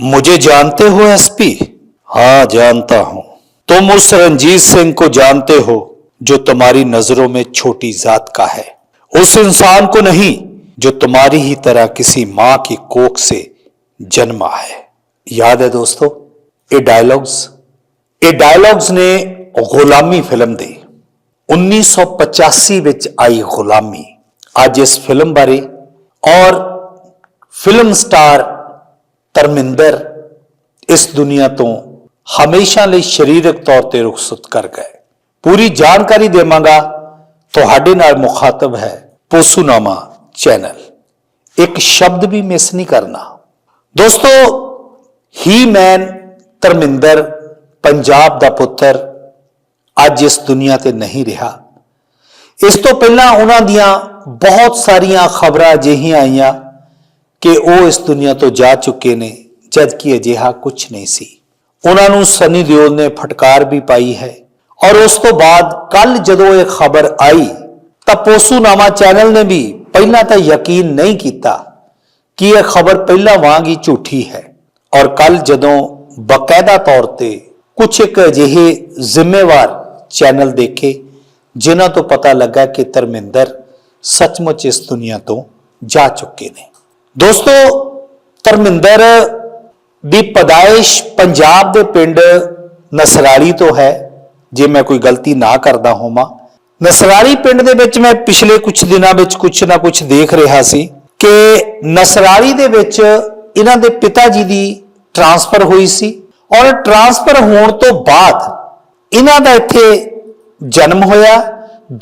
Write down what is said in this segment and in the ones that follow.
मुझे जानते हो एसपी हाँ जानता हूं तुम उस रंजीत सिंह को जानते हो जो तुम्हारी नजरों में छोटी जात का है उस इंसान को नहीं जो तुम्हारी ही तरह किसी मां की कोख से जन्मा है याद है दोस्तों ये डायलॉग्स ਇਹ ਡਾਇਲੌਗਸ ਨੇ ਗੁਲਾਮੀ ਫਿਲਮ ਦੇ 1985 ਵਿੱਚ ਆਈ ਗੁਲਾਮੀ ਅੱਜ ਇਸ ਫਿਲਮ ਬਾਰੇ ਔਰ ਫਿਲਮ ਸਟਾਰ ਧਰਮਿੰਦਰ ਇਸ ਦੁਨੀਆ ਤੋਂ ਹਮੇਸ਼ਾ ਲਈ ਸਰੀਰਕ ਤੌਰ ਤੇ ਰੁਖਸਤ ਕਰ ਗਏ। ਪੂਰੀ ਜਾਣਕਾਰੀ ਦੇਵਾਂਗਾ। ਤੁਹਾਡੇ ਨਾਲ ਮੁਖਾਤਬ ਹੈ ਪੋਸੂਨਾਮਾ ਚੈਨਲ। ਇੱਕ ਸ਼ਬਦ ਵੀ ਮਿਸ ਨਹੀਂ ਕਰਨਾ। ਦੋਸਤੋ ਹੀ ਮੈਨ ਧਰਮਿੰਦਰ ਪੰਜਾਬ ਦਾ ਪੁੱਤਰ ਅੱਜ ਇਸ ਦੁਨੀਆ ਤੇ ਨਹੀਂ ਰਿਹਾ। ਇਸ ਤੋਂ ਪਹਿਲਾਂ ਉਹਨਾਂ ਦੀਆਂ ਬਹੁਤ ਸਾਰੀਆਂ ਖਬਰਾਂ ਅਜਿਹੀਆਂ ਆਈਆਂ ਕਿ ਉਹ ਇਸ ਦੁਨੀਆ ਤੋਂ ਜਾ ਚੁੱਕੇ ਨੇ, ਜਦ ਕਿ ਅਜਿਹਾ ਕੁਝ ਨਹੀਂ ਸੀ। ਉਹਨਾਂ ਨੂੰ ਸਨੀ ਦਿਓਲ ਨੇ ਫਟਕਾਰ ਵੀ ਪਾਈ ਹੈ। ਔਰ ਉਸ ਤੋਂ ਬਾਅਦ ਕੱਲ ਜਦੋਂ ਇਹ ਖਬਰ ਆਈ, ਤਾਂ ਪੋਸੂਨਾਮਾ ਚੈਨਲ ਨੇ ਵੀ ਪਹਿਲਾਂ ਤਾਂ ਯਕੀਨ ਨਹੀਂ ਕੀਤਾ ਕਿ ਇਹ ਖਬਰ ਪਹਿਲਾਂ ਵਾਂਗ ਹੀ ਝੂਠੀ ਹੈ। ਔਰ ਕੱਲ ਜਦੋਂ ਬਕਾਇਦਾ ਤੌਰ ਤੇ ਕੁਝ ਇੱਕ ਅਜਿਹੇ ਜ਼ਿੰਮੇਵਾਰ ਚੈਨਲ ਦੇਖੇ, ਜਿਨ੍ਹਾਂ ਤੋਂ ਪਤਾ ਲੱਗਾ ਕਿ ਧਰਮਿੰਦਰ ਸੱਚਮੁੱਚ ਇਸ ਦੁਨੀਆ ਤੋਂ ਜਾ ਚੁੱਕੇ ਨੇ। ਦੋਸਤੋ, ਧਰਮਿੰਦਰ ਦੀ ਪਦਾਇਸ਼ ਪੰਜਾਬ ਦੇ ਪਿੰਡ ਨਸਰਾਲੀ ਤੋਂ ਹੈ, ਜੇ ਮੈਂ ਕੋਈ ਗਲਤੀ ਨਾ ਕਰਦਾ ਹੋਵਾਂ। ਨਸਰਾਲੀ ਪਿੰਡ ਦੇ ਵਿੱਚ ਮੈਂ ਪਿਛਲੇ ਕੁਝ ਦਿਨਾਂ ਵਿੱਚ ਕੁਝ ਨਾ ਕੁਝ ਦੇਖ ਰਿਹਾ ਸੀ ਕਿ ਨਸਰਾਲੀ ਦੇ ਵਿੱਚ ਇਹਨਾਂ ਦੇ ਪਿਤਾ ਜੀ ਦੀ ਟਰਾਂਸਫਰ ਹੋਈ ਸੀ ਔਰ ਟਰਾਂਸਫਰ ਹੋਣ ਤੋਂ ਬਾਅਦ ਇਹਨਾਂ ਦਾ ਇੱਥੇ ਜਨਮ ਹੋਇਆ।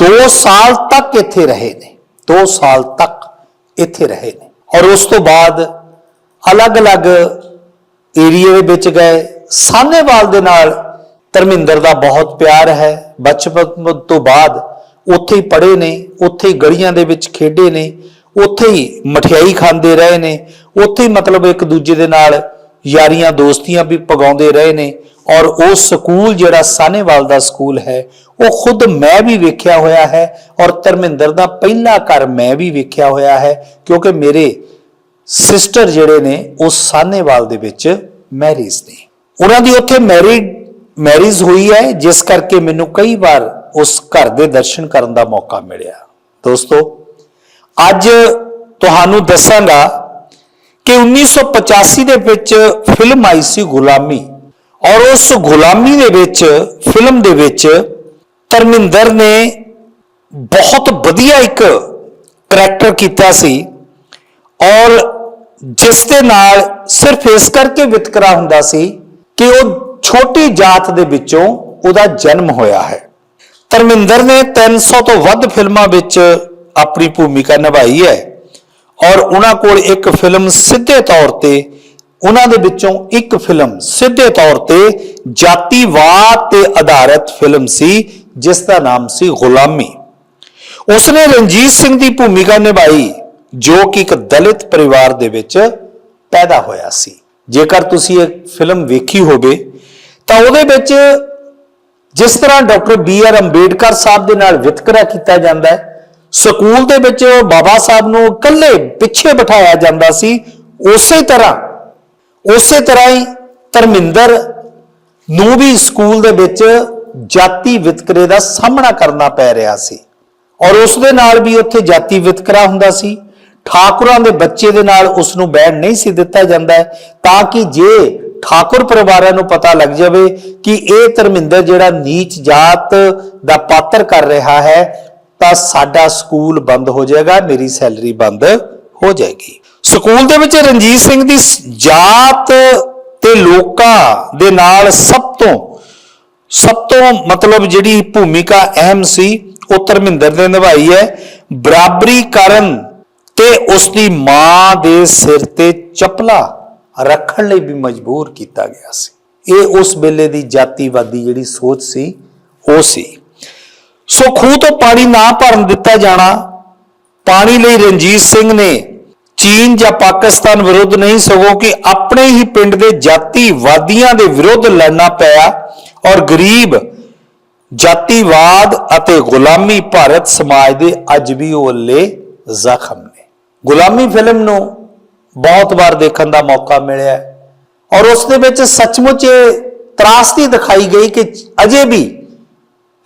2 ਸਾਲ ਤੱਕ ਇੱਥੇ ਰਹੇ ਨੇ 2 ਸਾਲ ਤੱਕ ਇੱਥੇ ਰਹੇ ਨੇ। ਔਰ ਉਸ ਤੋਂ ਬਾਅਦ ਅਲੱਗ-ਅਲੱਗ ਏਰੀਏ ਦੇ ਵਿੱਚ ਗਏ। ਸਾਹਨੇਵਾਲ ਦੇ ਨਾਲ ਧਰਮਿੰਦਰ ਦਾ ਬਹੁਤ ਪਿਆਰ ਹੈ। ਬਚਪਨ ਤੋਂ ਬਾਅਦ ਉੱਥੇ ਹੀ ਪੜ੍ਹੇ ਨੇ, ਉੱਥੇ ਹੀ ਗਲੀਆਂ ਦੇ ਵਿੱਚ ਖੇਡੇ ਨੇ, ਉੱਥੇ ਹੀ ਮਠਿਆਈ ਖਾਂਦੇ ਰਹੇ ਨੇ, ਉੱਥੇ ਹੀ ਮਤਲਬ ਇੱਕ ਦੂਜੇ ਦੇ ਨਾਲ ਯਾਰੀਆਂ ਦੋਸਤੀਆਂ ਵੀ ਪਗਾਉਂਦੇ ਰਹੇ ਨੇ ਔਰ ਉਹ ਸਕੂਲ ਜਿਹੜਾ ਸਾਹਨੇਵਾਲ ਦਾ ਸਕੂਲ ਹੈ, ਉਹ ਖੁਦ ਮੈਂ ਵੀ ਵੇਖਿਆ ਹੋਇਆ ਹੈ ਔਰ ਧਰਮਿੰਦਰ ਦਾ ਪਹਿਲਾ ਘਰ ਮੈਂ ਵੀ ਵੇਖਿਆ ਹੋਇਆ ਹੈ ਕਿਉਂਕਿ ਮੇਰੇ ਸਿਸਟਰ ਜਿਹੜੇ ਨੇ, ਉਹ ਸਾਨੇਵਾਲ ਦੇ ਵਿੱਚ ਮੈਰਿਜ ਨੇ। ਉਹਨਾਂ ਦੀ ਉੱਥੇ ਮੈਰਿਡ ਮੈਰਿਜ ਹੋਈ ਹੈ, ਜਿਸ ਕਰਕੇ ਮੈਨੂੰ ਕਈ ਵਾਰ ਉਸ ਘਰ ਦੇ ਦਰਸ਼ਨ ਕਰਨ ਦਾ ਮੌਕਾ ਮਿਲਿਆ। ਦੋਸਤੋ, ਅੱਜ ਤੁਹਾਨੂੰ ਦੱਸਾਂਗਾ ਕਿ 1985 ਦੇ ਵਿੱਚ ਫਿਲਮ ਆਈ ਸੀ ਗੁਲਾਮੀ ਔਰ ਉਸ ਗੁਲਾਮੀ ਦੇ ਵਿੱਚ ਫਿਲਮ ਦੇ ਵਿੱਚ ਧਰਮਿੰਦਰ ਨੇ ਬਹੁਤ ਵਧੀਆ ਇੱਕ ਕਰੈਕਟਰ ਕੀਤਾ ਸੀ ਔਰ ਜਿਸ ਦੇ ਨਾਲ ਸਿਰਫ ਇਸ ਕਰਕੇ ਵਿਤਕਰਾ ਹੁੰਦਾ ਸੀ ਕਿ ਉਹ ਛੋਟੀ ਜਾਤ ਦੇ ਵਿੱਚੋਂ ਉਹਦਾ ਜਨਮ ਹੋਇਆ ਹੈ। ਧਰਮਿੰਦਰ ਨੇ 300 ਤੋਂ ਵੱਧ ਫਿਲਮਾਂ ਵਿੱਚ ਆਪਣੀ ਭੂਮਿਕਾ ਨਿਭਾਈ ਹੈ। ਔਰ ਉਹਨਾਂ ਕੋਲ ਇੱਕ ਫਿਲਮ ਸਿੱਧੇ ਤੌਰ ਤੇ, ਉਹਨਾਂ ਦੇ ਵਿੱਚੋਂ ਇੱਕ ਫਿਲਮ ਸਿੱਧੇ ਤੌਰ ਤੇ ਜਾਤੀਵਾਦ ਤੇ ਆਧਾਰਿਤ ਫਿਲਮ ਸੀ, ਜਿਸ ਦਾ ਨਾਮ ਸੀ ਗੁਲਾਮੀ। ਉਸਨੇ ਰਣਜੀਤ ਸਿੰਘ ਦੀ ਭੂਮਿਕਾ ਨਿਭਾਈ, ਜੋ ਕਿ ਇੱਕ ਦਲਿਤ ਪਰਿਵਾਰ ਦੇ ਵਿੱਚ ਪੈਦਾ ਹੋਇਆ ਸੀ। ਜੇਕਰ ਤੁਸੀਂ ਇਹ ਫਿਲਮ ਵੇਖੀ ਹੋਵੇ, ਤਾਂ ਉਹਦੇ ਵਿੱਚ ਜਿਸ ਤਰ੍ਹਾਂ doctor B R Ambedkar Sahib ਦੇ ਨਾਲ ਵਿਤਕਰਾ ਕੀਤਾ ਜਾਂਦਾ ਹੈ ਸਕੂਲ ਦੇ ਵਿੱਚ ਬਾਬਾ ਸਾਹਿਬ ਨੂੰ ਇਕੱਲੇ ਪਿੱਛੇ ਬਿਠਾਇਆ ਜਾਂਦਾ ਸੀ, ਉਸੇ ਤਰ੍ਹਾਂ ਉਸੇ ਤਰ੍ਹਾਂ ਹੀ ਧਰਮਿੰਦਰ ਨੂੰ ਵੀ ਸਕੂਲ ਦੇ ਵਿੱਚ ਜਾਤੀ ਵਿਤਕਰੇ ਦਾ ਸਾਹਮਣਾ ਕਰਨਾ ਪੈ ਰਿਹਾ ਸੀ। ਔਰ ਉਸ ਦੇ ਨਾਲ ਵੀ ਉੱਥੇ ਜਾਤੀ ਵਿਤਕਰਾ ਹੁੰਦਾ ਸੀ। ਠਾਕੁਰਾਂ ਦੇ ਬੱਚੇ ਦੇ ਨਾਲ ਉਸ ਨੂੰ ਬੈਠ ਨਹੀਂ ਸੀ ਦਿੱਤਾ ਜਾਂਦਾ ਤਾਂ ਕਿ ਜੇ ਠਾਕੁਰ ਪਰਿਵਾਰਾਂ ਨੂੰ ਪਤਾ ਲੱਗ ਜਾਵੇ ਕਿ ਇਹ ਧਰਮਿੰਦਰ ਜਿਹੜਾ ਨੀਚ ਜਾਤ ਦਾ ਪਾਤਰ ਕਰ ਰਿਹਾ ਹੈ ਤਾਂ ਸਾਡਾ ਸਕੂਲ ਬੰਦ ਹੋ ਜਾਏਗਾ, ਮੇਰੀ ਸੈਲਰੀ ਬੰਦ ਹੋ ਜਾਏਗੀ। ਸਕੂਲ ਦੇ ਵਿੱਚ ਰਣਜੀਤ ਸਿੰਘ ਦੀ ਜਾਤ ਤੇ ਲੋਕਾਂ ਦੇ ਨਾਲ ਸਭ ਤੋਂ ਸਭ ਤੋਂ ਮਤਲਬ ਜਿਹੜੀ ਭੂਮਿਕਾ ਅਹਿਮ ਸੀ, ਉਹ ਧਰਮਿੰਦਰ ਨੇ ਨਿਭਾਈ ਹੈ। ਬਰਾਬਰੀ ਕਰਨ ਤੇ ਉਸ ਦੀ ਮਾਂ ਦੇ ਸਿਰ ਤੇ ਚਪਲਾ ਰੱਖਣ ਲਈ ਵੀ ਮਜਬੂਰ ਕੀਤਾ ਗਿਆ ਸੀ। ਇਹ ਉਸ ਵੇਲੇ ਦੀ ਜਾਤੀਵਾਦੀ ਜਿਹੜੀ ਸੋਚ ਸੀ, ਉਹ ਸੀ। ਸੋ ਖੂਹ ਤੋਂ ਪਾਣੀ ਨਾ ਭਰਨ ਦਿੱਤਾ ਜਾਣਾ, ਪਾਣੀ ਲਈ ਰਣਜੀਤ ਸਿੰਘ ਨੇ ਚੀਨ ਜਾਂ ਪਾਕਿਸਤਾਨ ਵਿਰੁੱਧ ਨਹੀਂ, ਸਗੋਂ ਕਿ ਆਪਣੇ ਹੀ ਪਿੰਡ ਦੇ ਜਾਤੀਵਾਦੀਆਂ ਦੇ ਵਿਰੁੱਧ ਲੜਨਾ ਪਿਆ ਔਰ ਗਰੀਬ, ਜਾਤੀਵਾਦ ਅਤੇ ਗੁਲਾਮੀ ਭਾਰਤ ਸਮਾਜ ਦੇ ਅੱਜ ਵੀ ਓਲੇ ਜ਼ਖਮ ਨੇ। ਗੁਲਾਮੀ ਫਿਲਮ ਨੂੰ ਬਹੁਤ ਵਾਰ ਦੇਖਣ ਦਾ ਮੌਕਾ ਮਿਲਿਆ ਔਰ ਉਸ ਦੇ ਵਿੱਚ ਸੱਚਮੁੱਚ ਇਹ ਤਰਾਸਦੀ ਦਿਖਾਈ ਗਈ ਕਿ ਅਜੇ ਵੀ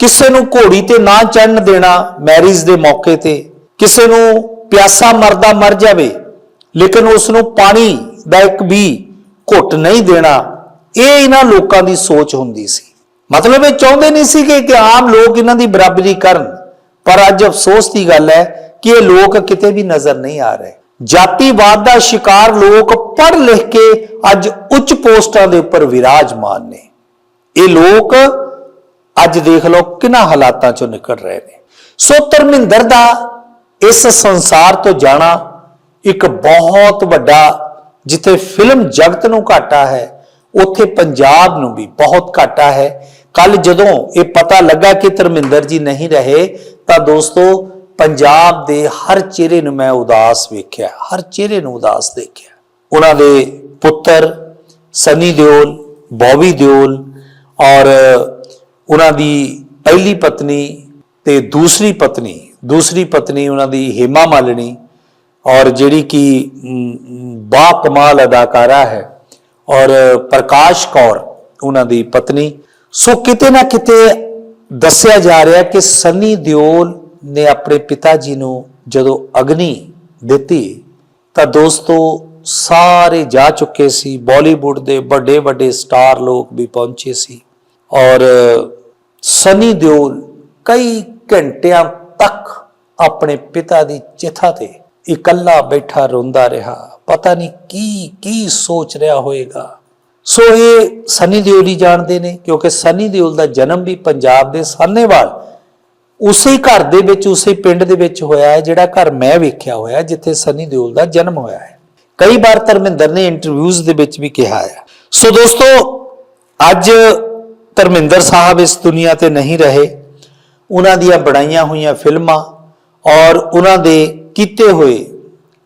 ਕਿਸੇ ਨੂੰ ਘੋੜੀ ਤੇ ਨਾ ਚੜਨ ਦੇਣਾ ਮੈਰਿਜ ਦੇ ਮੌਕੇ ਤੇ, ਕਿਸੇ ਨੂੰ ਪਿਆਸਾ ਮਰਦਾ ਮਰ ਜਾਵੇ, ਲੇਕਿਨ ਉਸ ਨੂੰ ਪਾਣੀ ਦਾ ਇੱਕ ਵੀ ਘੁੱਟ ਨਹੀਂ ਦੇਣਾ, ਇਹ ਇਹਨਾਂ ਲੋਕਾਂ ਦੀ ਸੋਚ ਹੁੰਦੀ ਸੀ। ਮਤਲਬ ਇਹ ਚਾਹੁੰਦੇ ਨਹੀਂ ਸੀ ਕਿ ਕਿ ਆਮ ਲੋਕ ਇਹਨਾਂ ਦੀ ਬਰਾਬਰੀ ਕਰਨ, ਪਰ ਅੱਜ ਅਫਸੋਸ ਦੀ ਗੱਲ ਹੈ ਕਿ ਇਹ ਲੋਕ ਕਿਤੇ ਵੀ ਨਜ਼ਰ ਨਹੀਂ ਆ ਰਹੇ। ਜਾਤੀਵਾਦ ਦਾ ਸ਼ਿਕਾਰ ਲੋਕ ਪੜ੍ਹ ਲਿਖ ਕੇ ਅੱਜ ਉੱਚ ਪੋਸਟਾਂ ਦੇ ਉੱਪਰ ਵਿਰਾਜਮਾਨ ਨੇ। ਇਹ ਲੋਕ ਅੱਜ ਦੇਖ ਲਓ ਕਿੰਨਾ ਹਾਲਾਤਾਂ ਚੋਂ ਨਿਕਲ ਰਹੇ ਨੇ। ਸੋ ਧਰਮਿੰਦਰ ਦਾ ਇਸ ਸੰਸਾਰ ਤੋਂ ਜਾਣਾ ਇੱਕ ਬਹੁਤ ਵੱਡਾ, ਜਿੱਥੇ ਫਿਲਮ ਜਗਤ ਨੂੰ ਘਾਟਾ ਹੈ, ਉੱਥੇ ਪੰਜਾਬ ਨੂੰ ਵੀ ਬਹੁਤ ਘਾਟਾ ਹੈ। ਕੱਲ ਜਦੋਂ ਇਹ ਪਤਾ ਲੱਗਾ ਕਿ ਧਰਮਿੰਦਰ ਜੀ ਨਹੀਂ ਰਹੇ, ਤਾਂ ਦੋਸਤੋ ਪੰਜਾਬ ਦੇ ਹਰ ਚਿਹਰੇ ਨੂੰ ਮੈਂ ਉਦਾਸ ਵੇਖਿਆ, ਹਰ ਚਿਹਰੇ ਨੂੰ ਉਦਾਸ ਦੇਖਿਆ। ਉਹਨਾਂ ਦੇ ਪੁੱਤਰ ਸਨੀ ਦਿਓਲ, ਬੌਬੀ ਦਿਓਲ ਔਰ ਉਹਨਾਂ ਦੀ ਪਹਿਲੀ ਪਤਨੀ ਤੇ ਦੂਸਰੀ ਪਤਨੀ ਦੂਸਰੀ ਪਤਨੀ ਉਹਨਾਂ ਦੀ ਹੇਮਾ ਮਾਲਿਨੀ ਔਰ ਜਿਹੜੀ ਕਿ ਬਾ ਕਮਾਲ ਅਦਾਕਾਰਾ ਹੈ ਔਰ ਪ੍ਰਕਾਸ਼ ਕੌਰ ਉਹਨਾਂ ਦੀ ਪਤਨੀ। ਸੋ ਕਿਤੇ ਨਾ ਕਿਤੇ ਦੱਸਿਆ ਜਾ ਰਿਹਾ ਕਿ ਸੰਨੀ ਦਿਓਲ ਨੇ ਆਪਣੇ ਪਿਤਾ ਜੀ ਨੂੰ ਜਦੋਂ ਅਗਨੀ ਦਿੱਤੀ ਤਾਂ ਦੋਸਤੋ ਸਾਰੇ ਜਾ ਚੁੱਕੇ ਸੀ, ਬਾਲੀਵੁੱਡ ਦੇ ਵੱਡੇ ਵੱਡੇ ਸਟਾਰ ਲੋਕ ਵੀ ਪਹੁੰਚੇ ਸੀ ਔਰ ਸਨੀ ਦਿਓਲ ਕਈ ਘੰਟਿਆਂ ਤੱਕ ਆਪਣੇ ਪਿਤਾ ਦੀ ਚਿਥਾ ਤੇ ਇਕੱਲਾ ਬੈਠਾ ਰੋਂਦਾ ਰਿਹਾ। ਪਤਾ ਨਹੀਂ ਕੀ ਕੀ ਸੋਚ ਰਿਹਾ ਹੋਏਗਾ ਸੋ ਇਹ ਸਨੀ ਦਿਓਲ ਹੀ ਜਾਣਦੇ ਨੇ, ਕਿਉਂਕਿ ਸਨੀ ਦਿਓਲ ਦਾ ਜਨਮ ਵੀ ਪੰਜਾਬ ਦੇ ਸਾਹਨੇਵਾਲ, ਉਸੇ ਘਰ ਦੇ ਵਿੱਚ, ਉਸੇ ਪਿੰਡ ਦੇ ਵਿੱਚ ਹੋਇਆ ਹੈ, ਜਿਹੜਾ ਘਰ ਮੈਂ ਵੇਖਿਆ ਹੋਇਆ, ਜਿੱਥੇ ਸਨੀ ਦਿਓਲ ਦਾ ਜਨਮ ਹੋਇਆ ਹੈ। ਕਈ ਵਾਰ ਧਰਮਿੰਦਰ ਨੇ ਇੰਟਰਵਿਊਜ਼ ਦੇ ਵਿੱਚ ਵੀ ਕਿਹਾ ਹੈ। ਸੋ ਦੋਸਤੋ, ਅੱਜ ਧਰਮਿੰਦਰ ਸਾਹਿਬ ਇਸ ਦੁਨੀਆ ਤੇ ਨਹੀਂ ਰਹੇ। ਉਹਨਾਂ ਦੀਆਂ ਬਣਾਈਆਂ ਹੋਈਆਂ ਫਿਲਮਾਂ ਔਰ ਉਹਨਾਂ ਦੇ ਕੀਤੇ ਹੋਏ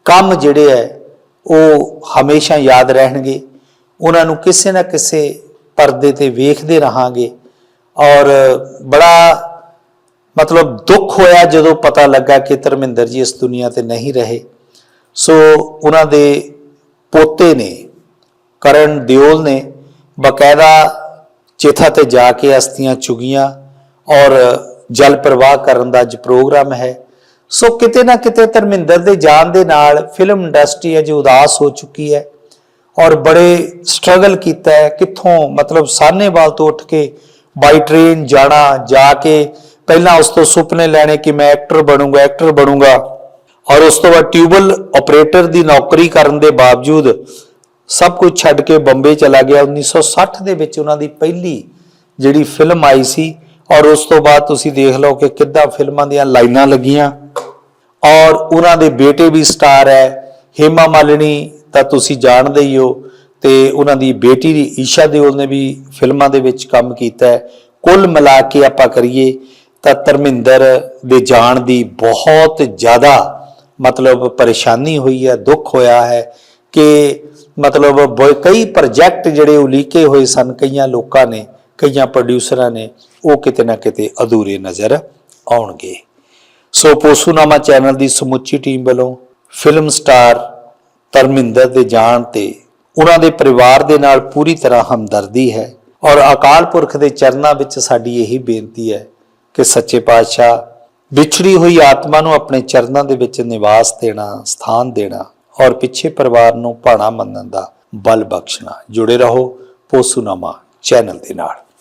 ਕੰਮ ਜਿਹੜੇ ਹੈ ਉਹ ਹਮੇਸ਼ਾ ਯਾਦ ਰਹਿਣਗੇ। ਉਹਨਾਂ ਨੂੰ ਕਿਸੇ ਨਾ ਕਿਸੇ ਪਰਦੇ ਤੇ ਵੇਖਦੇ ਰਹਾਂਗੇ। ਔਰ ਬੜਾ ਮਤਲਬ ਦੁੱਖ ਹੋਇਆ ਜਦੋਂ ਪਤਾ ਲੱਗਾ ਕਿ ਧਰਮਿੰਦਰ ਜੀ ਇਸ ਦੁਨੀਆ ਤੇ ਨਹੀਂ ਰਹੇ। ਸੋ ਉਹਨਾਂ ਦੇ ਪੋਤੇ ਨੇ, ਕਰਨ ਦਿਓਲ ਨੇ ਬਕਾਇਦਾ ਚਿਥਾ ਤੇ ਜਾ ਕੇ ਅਸਤੀਆਂ ਚੁਗੀਆਂ ਔਰ ਜਲ ਪ੍ਰਵਾਹ ਕਰਨ ਦਾ ਅੱਜ ਪ੍ਰੋਗਰਾਮ ਹੈ। ਸੋ ਕਿਤੇ ਨਾ ਕਿਤੇ ਧਰਮਿੰਦਰ ਦੇ ਜਾਣ ਦੇ ਨਾਲ ਫਿਲਮ ਇੰਡਸਟਰੀ ਅਜੇ ਉਦਾਸ ਹੋ ਚੁੱਕੀ ਹੈ ਔਰ ਬੜੇ ਸਟਰਗਲ ਕੀਤਾ ਹੈ। ਕਿੱਥੋਂ ਮਤਲਬ ਸਾਹਨੇਵਾਲ ਤੋਂ ਉੱਠ ਕੇ ਬਾਈ ਟ੍ਰੇਨ ਜਾਣਾ, ਜਾ ਕੇ ਪਹਿਲਾਂ ਉਸ ਤੋਂ ਸੁਪਨੇ ਲੈਣੇ ਕਿ ਮੈਂ ਐਕਟਰ ਬਣੂੰਗਾ ਐਕਟਰ ਬਣੂੰਗਾ ਔਰ ਉਸ ਤੋਂ ਬਾਅਦ ਟਿਊਬਲ ਆਪਰੇਟਰ ਦੀ ਨੌਕਰੀ ਕਰਨ ਦੇ ਬਾਵਜੂਦ ਸਭ ਕੁਝ ਛੱਡ ਕੇ ਬੰਬੇ ਚਲਾ ਗਿਆ। 1960 ਦੇ ਵਿੱਚ ਉਹਨਾਂ ਦੀ ਪਹਿਲੀ ਜਿਹੜੀ ਫਿਲਮ ਆਈ ਸੀ ਔਰ ਉਸ ਤੋਂ ਬਾਅਦ ਤੁਸੀਂ ਦੇਖ ਲਓ ਕਿ ਕਿੱਦਾਂ ਫਿਲਮਾਂ ਦੀਆਂ ਲਾਈਨਾਂ ਲੱਗੀਆਂ ਔਰ ਉਹਨਾਂ ਦੇ ਬੇਟੇ ਵੀ ਸਟਾਰ ਹੈ। ਹੇਮਾ ਮਾਲਿਨੀ ਤਾਂ ਤੁਸੀਂ ਜਾਣਦੇ ਹੀ ਹੋ ਤੇ ਉਹਨਾਂ ਦੀ ਬੇਟੀ ਦੀ ਈਸ਼ਾ ਦਿਓਲ ਨੇ ਵੀ ਫਿਲਮਾਂ ਦੇ ਵਿੱਚ ਕੰਮ ਕੀਤਾ ਹੈ। ਕੁੱਲ ਮਿਲਾ ਕੇ ਆਪਾਂ ਕਰੀਏ ਤਾਂ ਧਰਮਿੰਦਰ ਦੇ ਜਾਣ ਦੀ ਬਹੁਤ ਜ਼ਿਆਦਾ ਮਤਲਬ ਪਰੇਸ਼ਾਨੀ ਹੋਈ ਹੈ, ਦੁੱਖ ਹੋਇਆ ਹੈ। ਕਿ ਮਤਲਬ ਬ- ਕਈ ਪ੍ਰੋਜੈਕਟ ਜਿਹੜੇ ਉਲੀਕੇ ਹੋਏ ਸਨ, ਕਈਆਂ ਲੋਕਾਂ ਨੇ, ਕਈਆਂ ਪ੍ਰੋਡਿਊਸਰਾਂ ਨੇ, ਉਹ ਕਿਤੇ ਨਾ ਕਿਤੇ ਅਧੂਰੇ ਨਜ਼ਰ ਆਉਣਗੇ। ਸੋ ਪੋਸੂਨਾਮਾ ਚੈਨਲ ਦੀ ਸਮੁੱਚੀ ਟੀਮ ਵੱਲੋਂ ਫਿਲਮ ਸਟਾਰ ਧਰਮਿੰਦਰ ਦੇ ਜਾਣ ਤੇ ਉਹਨਾਂ ਦੇ ਪਰਿਵਾਰ ਦੇ ਨਾਲ ਪੂਰੀ ਤਰ੍ਹਾਂ ਹਮਦਰਦੀ ਹੈ ਔਰ ਅਕਾਲ ਪੁਰਖ ਦੇ ਚਰਨਾਂ ਵਿੱਚ ਸਾਡੀ ਇਹੀ ਬੇਨਤੀ ਹੈ ਕਿ ਸੱਚੇ ਪਾਤਸ਼ਾਹ, ਵਿਛੜੀ ਹੋਈ ਆਤਮਾ ਨੂੰ ਆਪਣੇ ਚਰਨਾਂ ਦੇ ਵਿੱਚ ਨਿਵਾਸ ਦੇਣਾ, ਸਥਾਨ ਦੇਣਾ ਔਰ ਪਿੱਛੇ ਪਰਿਵਾਰ ਨੂੰ ਭਾਣਾ ਮੰਨਣ ਦਾ ਬਲ ਬਖਸ਼ਣਾ। ਜੁੜੇ ਰਹੋ ਪੋਸੂਨਾਮਾ ਚੈਨਲ ਦੇ ਨਾਲ।